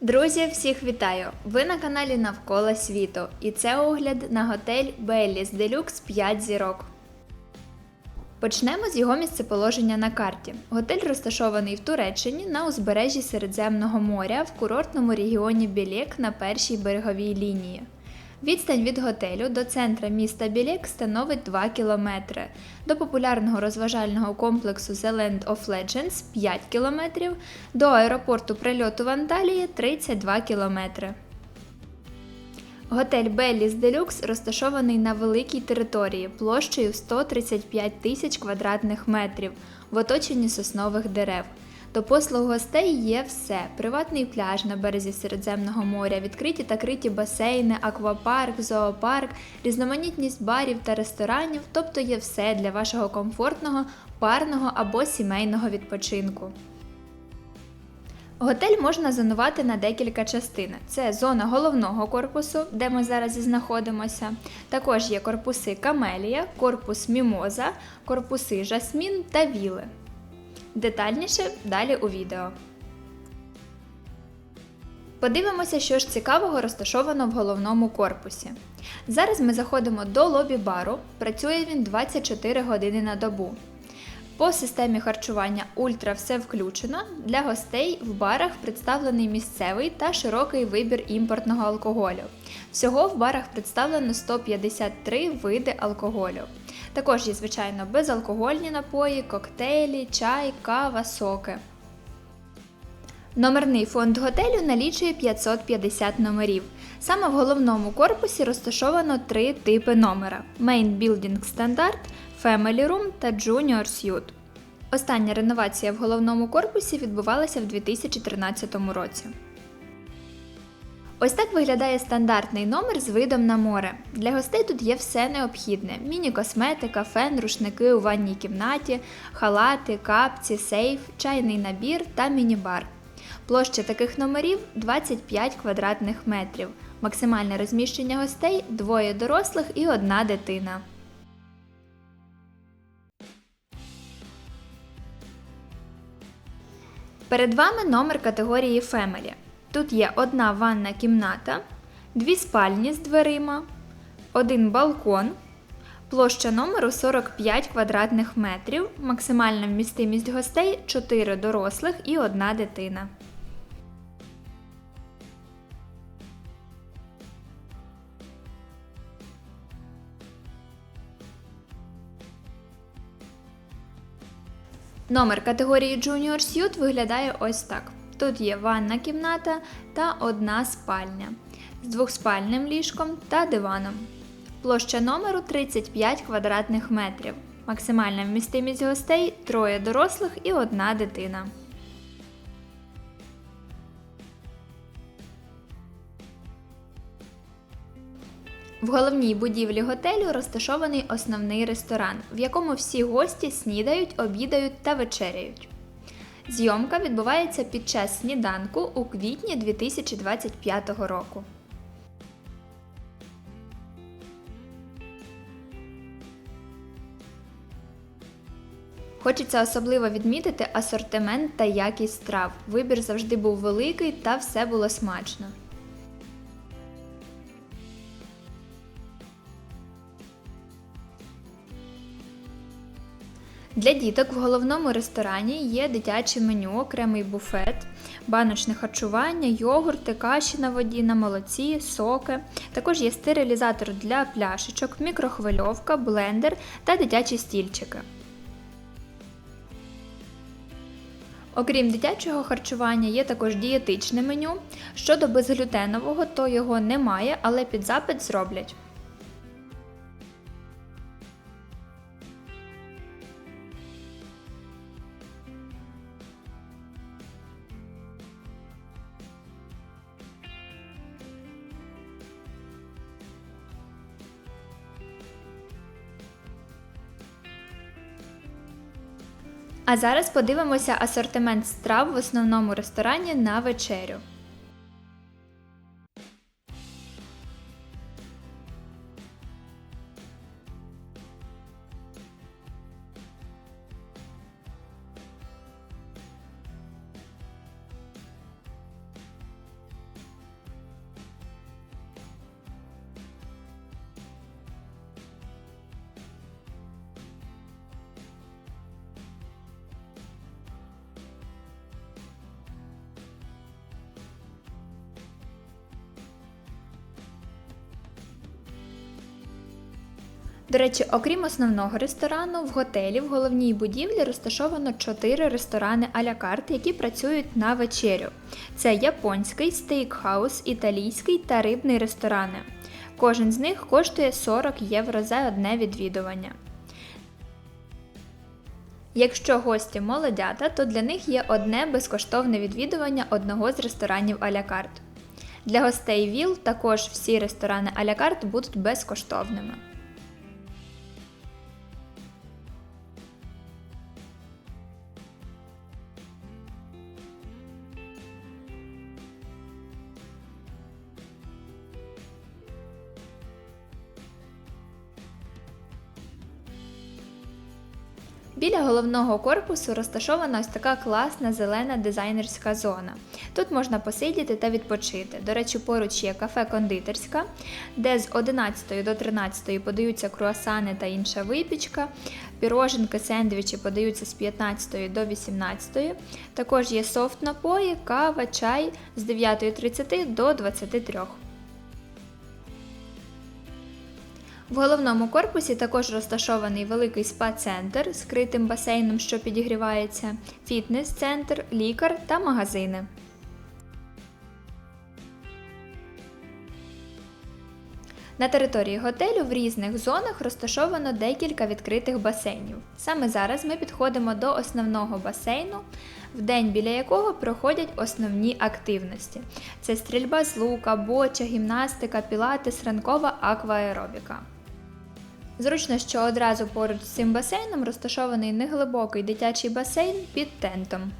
Друзі, всіх вітаю! Ви на каналі Навколо світу, і це огляд на готель Белліс Делюкс 5 зірок. Почнемо з його місцеположення на карті. Готель розташований в Туреччині на узбережжі Середземного моря в курортному регіоні Білєк на першій береговій лінії. Відстань від готелю до центра міста Білєк становить 2 кілометри, до популярного розважального комплексу The Land of Legends 5 кілометрів, до аеропорту прильоту в Анталії 32 кілометри. Готель Белліс Делюкс розташований на великій території площею 135 тисяч квадратних метрів в оточенні соснових дерев. До послуг гостей є все: приватний пляж на березі Середземного моря, відкриті та криті басейни, аквапарк, зоопарк, різноманітність барів та ресторанів, тобто є все для вашого комфортного, парного або сімейного відпочинку. Готель можна зонувати на декілька частин. Це зона головного корпусу, де ми зараз і знаходимося. Також є корпуси Камелія, корпус Мімоза, корпуси Жасмін та Віли. Детальніше далі у відео. Подивимося, що ж цікавого розташовано в головному корпусі. Зараз ми заходимо до лобі бару. Працює він 24 години на добу. По системі харчування Ультра все включено. Для гостей в барах представлений місцевий та широкий вибір імпортного алкоголю. Всього в барах представлено 153 види алкоголю. Також є, звичайно, безалкогольні напої, коктейлі, чай, кава, соки. Номерний фонд готелю налічує 550 номерів. Саме в головному корпусі розташовано три типи номера: Main Building Standard, Family Room та Junior Suite. Остання реновація в головному корпусі відбувалася в 2013 році. Ось так виглядає стандартний номер з видом на море. Для гостей тут є все необхідне: міні-косметика, фен, рушники у ванній кімнаті, халати, капці, сейф, чайний набір та міні-бар. Площа таких номерів 25 квадратних метрів. Максимальне розміщення гостей двоє дорослих і одна дитина. Перед вами номер категорії Family. Тут є одна ванна кімната, дві спальні з дверима, один балкон, площа номеру 45 квадратних метрів, максимальна вмістимість гостей 4 дорослих і одна дитина. Номер категорії Junior Suite виглядає ось так. Тут є ванна кімната та одна спальня з двохспальним ліжком та диваном. Площа номеру 35 квадратних метрів. Максимальна вмістимість гостей троє дорослих і одна дитина. В головній будівлі готелю розташований основний ресторан, в якому всі гості снідають, обідають та вечеряють. Зйомка відбувається під час сніданку у квітні 2025 року. Хочеться особливо відмітити асортимент та якість страв. Вибір завжди був великий та все було смачно. Для діток в головному ресторані є дитяче меню, окремий буфет, баночне харчування, йогурти, каші на воді, на молоці, соки. Також є стерилізатор для пляшечок, мікрохвильовка, блендер та дитячі стільчики. Окрім дитячого харчування, є також дієтичне меню. Щодо безглютенового, то його немає, але під запит зроблять. А зараз подивимося асортимент страв в основному ресторані на вечерю. До речі, окрім основного ресторану, в готелі в головній будівлі розташовано 4 ресторани а-ля карт, які працюють на вечерю. Це японський, стейкхаус, італійський та рибний ресторани. Кожен з них коштує 40 євро за одне відвідування. Якщо гості молодята, то для них є одне безкоштовне відвідування одного з ресторанів а-ля карт. Для гостей ВІЛ також всі ресторани а-ля карт будуть безкоштовними. Біля головного корпусу розташована ось така класна зелена дизайнерська зона. Тут можна посидіти та відпочити. До речі, поруч є кафе-кондитерська, де з 11 до 13 подаються круасани та інша випічка. Піроженки, сендвічі подаються з 15 до 18. Також є софт напої, кава, чай з 9.30 до 23. В головному корпусі також розташований великий спа-центр з критим басейном, що підігрівається, фітнес-центр, лікар та магазини. На території готелю в різних зонах розташовано декілька відкритих басейнів. Саме зараз ми підходимо до основного басейну, в день біля якого проходять основні активності: це стрільба з лука, боча, гімнастика, пілатес, ранкова акваеробіка. Зручно, що одразу поруч з цим басейном розташований неглибокий дитячий басейн під тентом.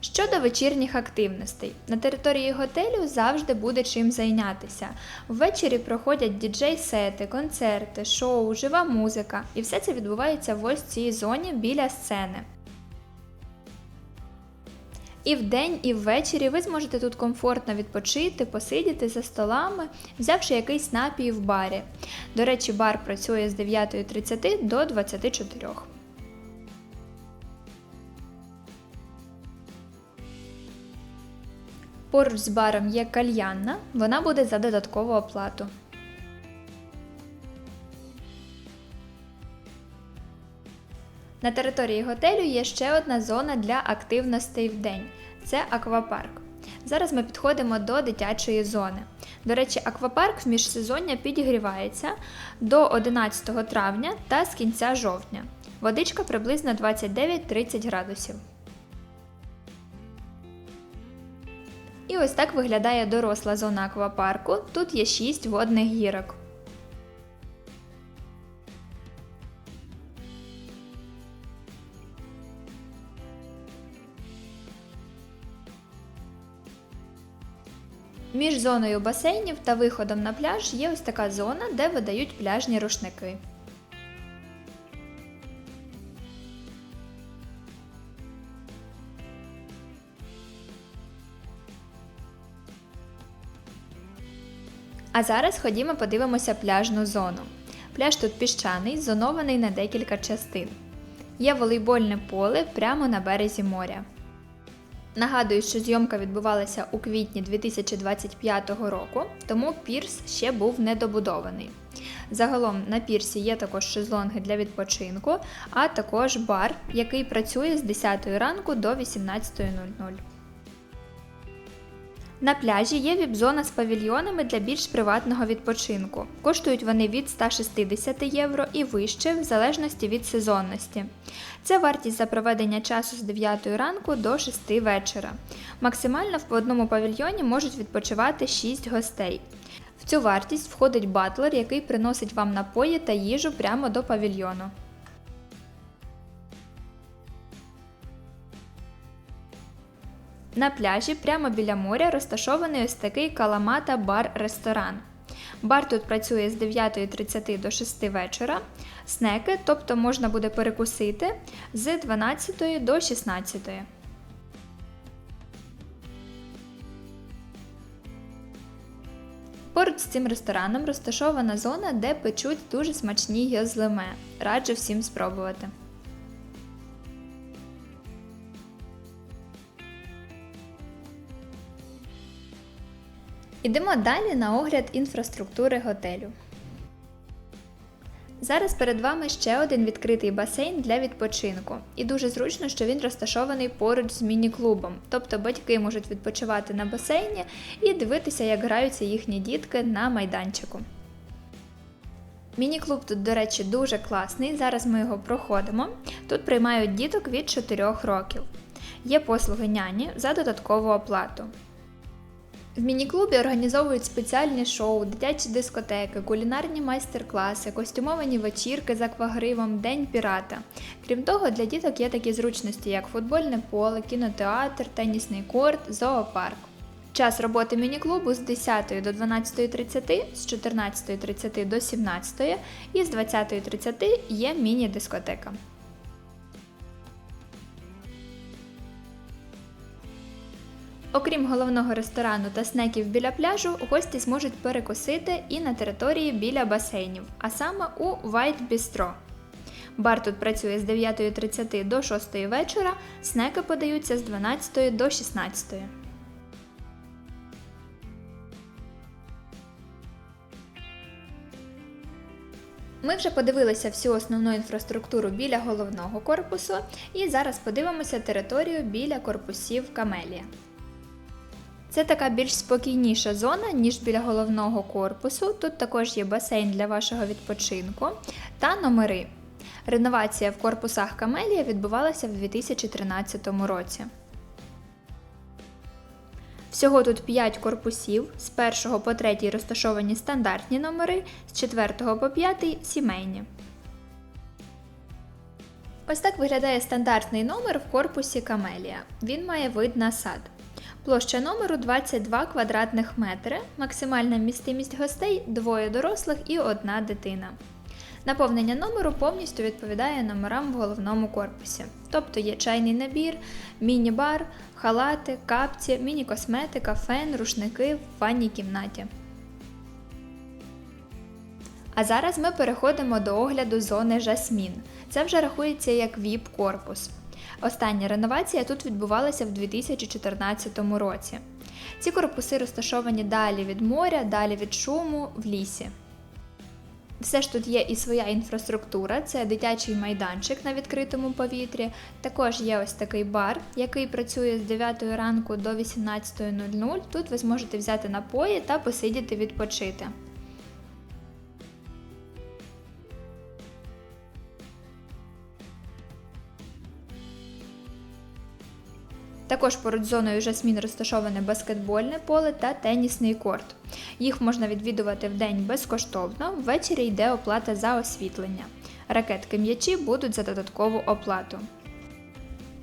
Щодо вечірніх активностей, на території готелю завжди буде чим зайнятися. Ввечері проходять діджей-сети, концерти, шоу, жива музика, і все це відбувається в ось цій зоні біля сцени. І вдень, і ввечері ви зможете тут комфортно відпочити, посидіти за столами, взявши якийсь напій в барі. До речі, бар працює з 9.30 до 24. Поруч з баром є кальянна, вона буде за додаткову оплату. На території готелю є ще одна зона для активностей в день це аквапарк. Зараз ми підходимо до дитячої зони. До речі, аквапарк в міжсезоння підігрівається до 11 травня та з кінця жовтня. Водичка приблизно 29-30 градусів. І ось так виглядає доросла зона аквапарку. Тут є 6 водних гірок. Між зоною басейнів та виходом на пляж є ось така зона, де видають пляжні рушники. А зараз ходімо подивимося пляжну зону. Пляж тут піщаний, зонований на декілька частин. Є волейбольне поле прямо на березі моря. Нагадую, що зйомка відбувалася у квітні 2025 року, тому пірс ще був недобудований. Загалом на пірсі є також шезлонги для відпочинку, а також бар, який працює з 10 ранку до 18.00. На пляжі є віп-зона з павільйонами для більш приватного відпочинку. Коштують вони від 160 євро і вище, в залежності від сезонності. Це вартість за проведення часу з 9 ранку до 6 вечора. Максимально в одному павільйоні можуть відпочивати 6 гостей. В цю вартість входить батлер, який приносить вам напої та їжу прямо до павільйону. На пляжі прямо біля моря розташований ось такий каламата бар-ресторан. Бар тут працює з 9.30 до 6 вечора. Снеки, тобто можна буде перекусити з 12 до 16. Поруч з цим рестораном розташована зона, де печуть дуже смачні гьозлеме. Раджу всім спробувати. Ідемо далі на огляд інфраструктури готелю. Зараз перед вами ще один відкритий басейн для відпочинку. І дуже зручно, що він розташований поруч з міні-клубом. Тобто батьки можуть відпочивати на басейні і дивитися, як граються їхні дітки на майданчику. Міні-клуб тут, до речі, дуже класний. Зараз ми його проходимо. Тут приймають діток від 4 років. Є послуги няні за додаткову оплату. В міні-клубі організовують спеціальні шоу, дитячі дискотеки, кулінарні майстер-класи, костюмовані вечірки з аквагривом, День пірата. Крім того, для діток є такі зручності, як футбольне поле, кінотеатр, тенісний корт, зоопарк. Час роботи міні-клубу з 10 до 12.30, з 14.30 до 17 і з 20.30 є міні-дискотека. Окрім головного ресторану та снеків біля пляжу, гості зможуть перекусити і на території біля басейнів, а саме у White Bistro. Бар тут працює з 9.30 до 6 вечора, снеки подаються з 12 до 16. Ми вже подивилися всю основну інфраструктуру біля головного корпусу і зараз подивимося територію біля корпусів Камелія. Це така більш спокійніша зона, ніж біля головного корпусу. Тут також є басейн для вашого відпочинку та номери. Реновація в корпусах Камелія відбувалася в 2013 році. Всього тут 5 корпусів, з 1 по 3 розташовані стандартні номери, з 4 по 5 сімейні. Ось так виглядає стандартний номер в корпусі Камелія. Він має вид на сад. Площа номеру 22 квадратних метри, максимальна містимість гостей двоє дорослих і одна дитина. Наповнення номеру повністю відповідає номерам в головному корпусі. Тобто є чайний набір, міні-бар, халати, капці, міні-косметика, фен, рушники в ванній кімнаті. А зараз ми переходимо до огляду зони Жасмін. Це вже рахується як ВІП-корпус. Остання реновація тут відбувалася в 2014 році. Ці корпуси розташовані далі від моря, далі від шуму в лісі. Все ж тут є і своя інфраструктура, це дитячий майданчик на відкритому повітрі. Також є ось такий бар, який працює з 9 ранку до 18.00. Тут ви зможете взяти напої та посидіти відпочити. Також поруч зоною Жасмін розташоване баскетбольне поле та тенісний корт. Їх можна відвідувати в день безкоштовно, ввечері йде оплата за освітлення. Ракетки м'ячі будуть за додаткову оплату.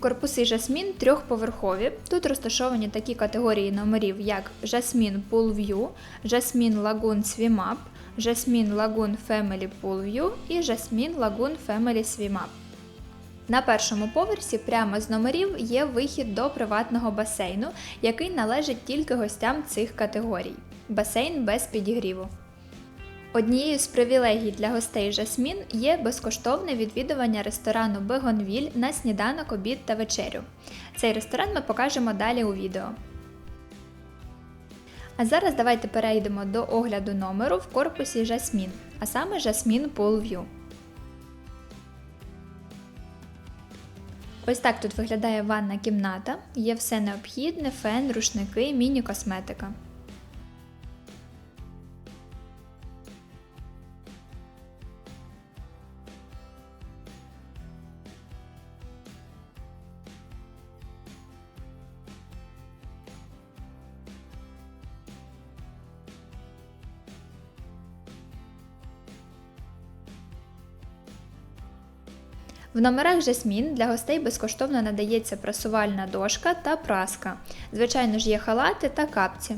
Корпуси Жасмін трьохповерхові. Тут розташовані такі категорії номерів, як Жасмін Pool View, Жасмін Lagoon Swim Up, Жасмін Lagoon Family Pool View і Жасмін Lagoon Family Swim Up. На першому поверсі прямо з номерів є вихід до приватного басейну, який належить тільки гостям цих категорій. Басейн без підігріву. Однією з привілегій для гостей Жасмін є безкоштовне відвідування ресторану Бегонвіль на сніданок, обід та вечерю. Цей ресторан ми покажемо далі у відео. А зараз давайте перейдемо до огляду номеру в корпусі Жасмін, а саме Жасмін Pool View. Ось так тут виглядає ванна кімната, є все необхідне, фен, рушники, міні-косметика. В номерах Жасмін для гостей безкоштовно надається прасувальна дошка та праска. Звичайно ж, є халати та капці.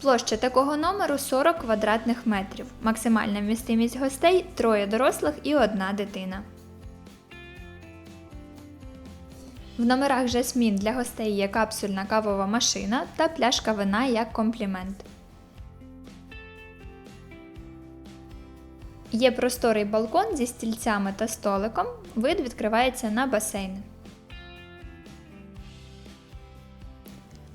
Площа такого номеру 40 квадратних метрів. Максимальна вмістимість гостей троє дорослих і одна дитина. В номерах Жасмін для гостей є капсульна кавова машина та пляшка вина як комплімент. Є просторий балкон зі стільцями та столиком. Вид відкривається на басейн.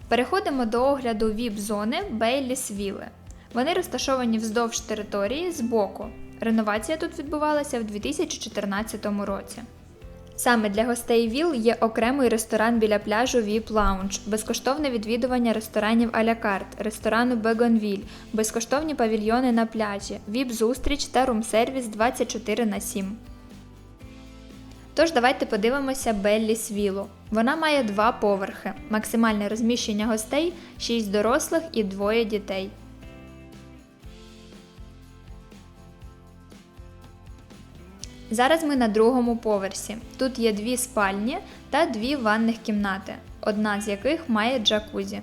Переходимо до огляду VIP-зони Бейліс Вілли. Вони розташовані вздовж території збоку. Реновація тут відбувалася в 2014 році. Саме для гостей ВІЛ є окремий ресторан біля пляжу VIP Lounge, безкоштовне відвідування ресторанів а-ля карт, ресторану Бегонвіль, безкоштовні павільйони на пляжі, VIP-зустріч та рум-сервіс 24 на 7. Тож давайте подивимося Белліс Віллу. Вона має два поверхи, максимальне розміщення гостей 6 дорослих і двоє дітей. Зараз ми на другому поверсі. Тут є дві спальні та дві ванних кімнати, одна з яких має джакузі.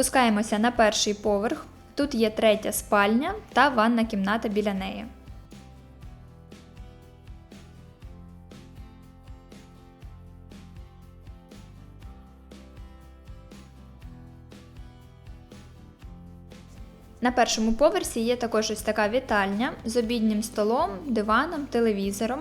Спускаємося на перший поверх. Тут є третя спальня та ванна кімната біля неї. На першому поверсі є також ось така вітальня з обіднім столом, диваном, телевізором.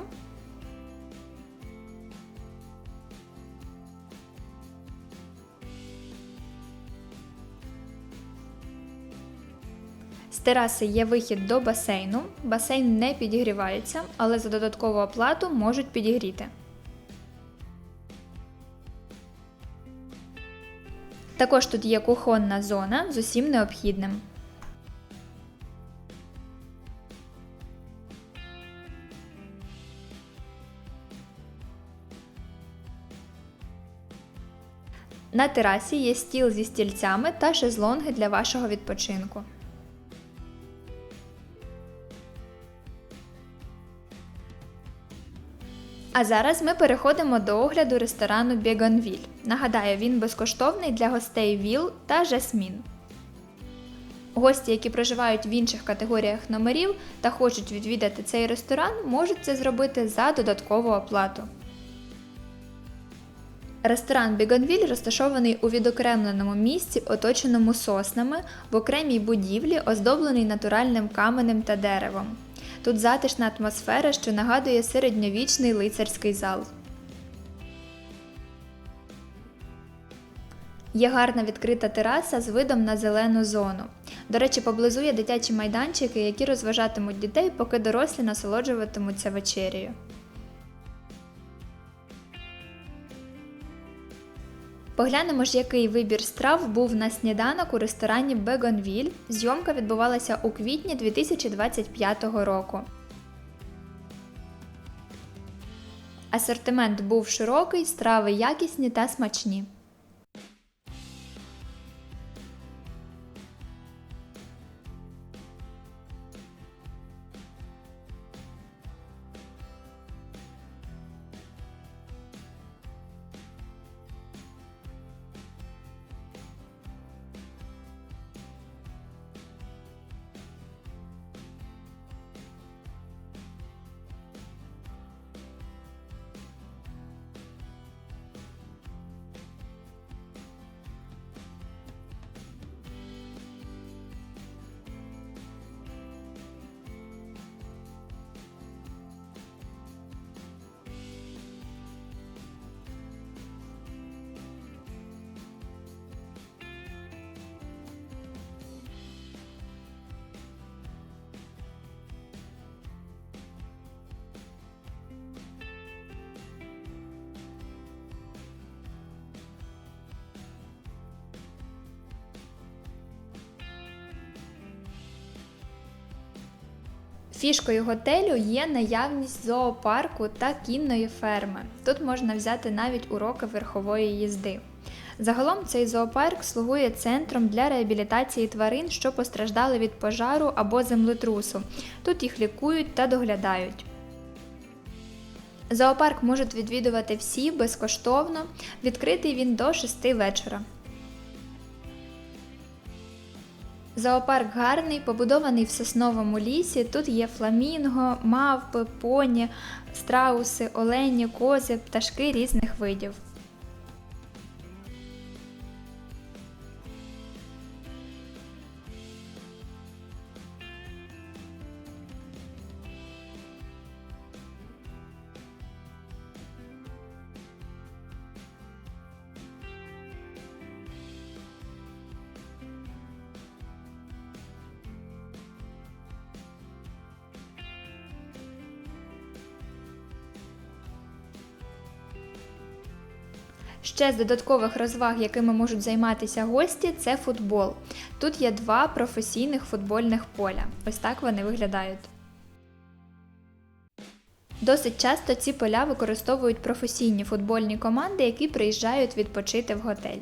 Тераси є вихід до басейну. Басейн не підігрівається, але за додаткову оплату можуть підігріти. Також тут є кухонна зона з усім необхідним. На терасі є стіл зі стільцями та шезлонги для вашого відпочинку. А зараз ми переходимо до огляду ресторану Бєгонвіль. Нагадаю, він безкоштовний для гостей ВІЛ та Жасмін. Гості, які проживають в інших категоріях номерів та хочуть відвідати цей ресторан, можуть це зробити за додаткову оплату. Ресторан Бігонвіль розташований у відокремленому місці, оточеному соснами, в окремій будівлі, оздоблений натуральним каменем та деревом. Тут затишна атмосфера, що нагадує середньовічний лицарський зал. Є гарна відкрита тераса з видом на зелену зону. До речі, поблизу є дитячі майданчики, які розважатимуть дітей, поки дорослі насолоджуватимуться вечерею. Поглянемо ж, який вибір страв був на сніданок у ресторані Бегонвіль. Зйомка відбувалася у квітні 2025 року. Асортимент був широкий, страви якісні та смачні. Фішкою готелю є наявність зоопарку та кінної ферми. Тут можна взяти навіть уроки верхової їзди. Загалом цей зоопарк слугує центром для реабілітації тварин, що постраждали від пожару або землетрусу. Тут їх лікують та доглядають. Зоопарк можуть відвідувати всі безкоштовно. Відкритий він до 6 вечора. Зоопарк гарний, побудований в сосновому лісі. Тут є фламінго, мавпи, поні, страуси, олені, кози, пташки різних видів. Ще з додаткових розваг, якими можуть займатися гості, це футбол. Тут є два професійних футбольних поля. Ось так вони виглядають. Досить часто ці поля використовують професійні футбольні команди, які приїжджають відпочити в готель.